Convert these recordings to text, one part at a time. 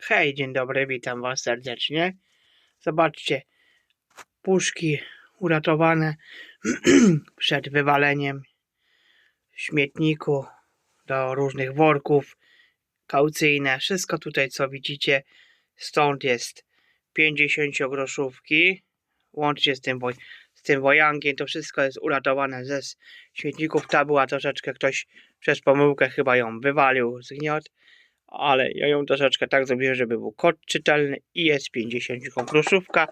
Hej, dzień dobry, witam Was serdecznie. Zobaczcie, puszki uratowane przed wywaleniem śmietniku do różnych worków, kaucyjne. Wszystko tutaj, co widzicie, stąd jest 50 groszówki, łącznie z tym, woj- z tym wojankiem. To wszystko jest uratowane ze śmietników. Ta była troszeczkę, ktoś przez pomyłkę chyba ją wywalił z gniot ale ja ją troszeczkę tak zrobiłem, żeby był kod czytelny i jest 50 groszówka.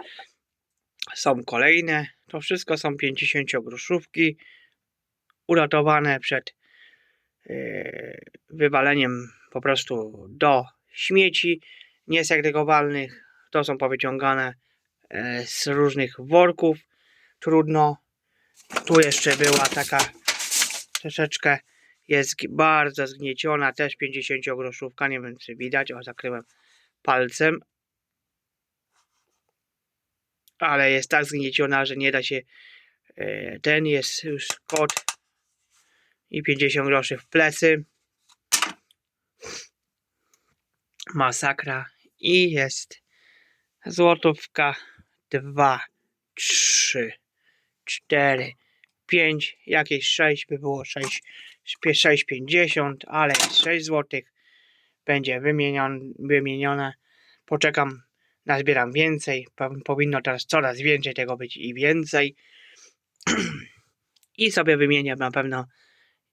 Są kolejne, to wszystko są 50 groszówki uratowane przed yy, wywaleniem po prostu do śmieci niesegregowalnych. To są powyciągane e, z różnych worków. Trudno. Tu jeszcze była taka troszeczkę jest bardzo zgnieciona, też 50 groszówka, nie wiem czy widać, o zakryłem palcem. Ale jest tak zgnieciona, że nie da się, e, ten jest już kod i 50 groszy w plecy. Masakra i jest złotówka, dwa, trzy, cztery, 5, jakieś 6 by było 6, 6,50, ale jest 6 zł. Będzie wymienion, wymienione. Poczekam, nazbieram więcej. Po- Powinno teraz coraz więcej tego być i więcej. I sobie wymienię na pewno,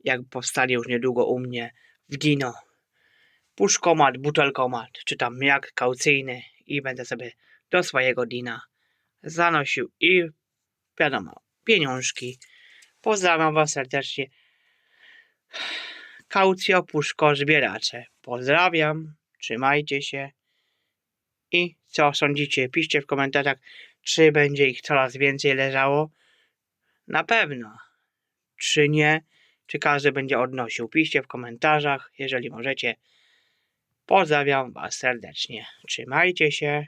jak powstanie już niedługo u mnie w Dino. Puszkomat, butelkomat, czy tam jak kaucyjny i będę sobie do swojego Dina zanosił i wiadomo, pieniążki. Pozdrawiam Was serdecznie. Kaucjo Puszko Zbieracze. Pozdrawiam, trzymajcie się. I co sądzicie? Piszcie w komentarzach, czy będzie ich coraz więcej leżało. Na pewno. Czy nie? Czy każdy będzie odnosił? Piszcie w komentarzach, jeżeli możecie. Pozdrawiam Was serdecznie. Trzymajcie się.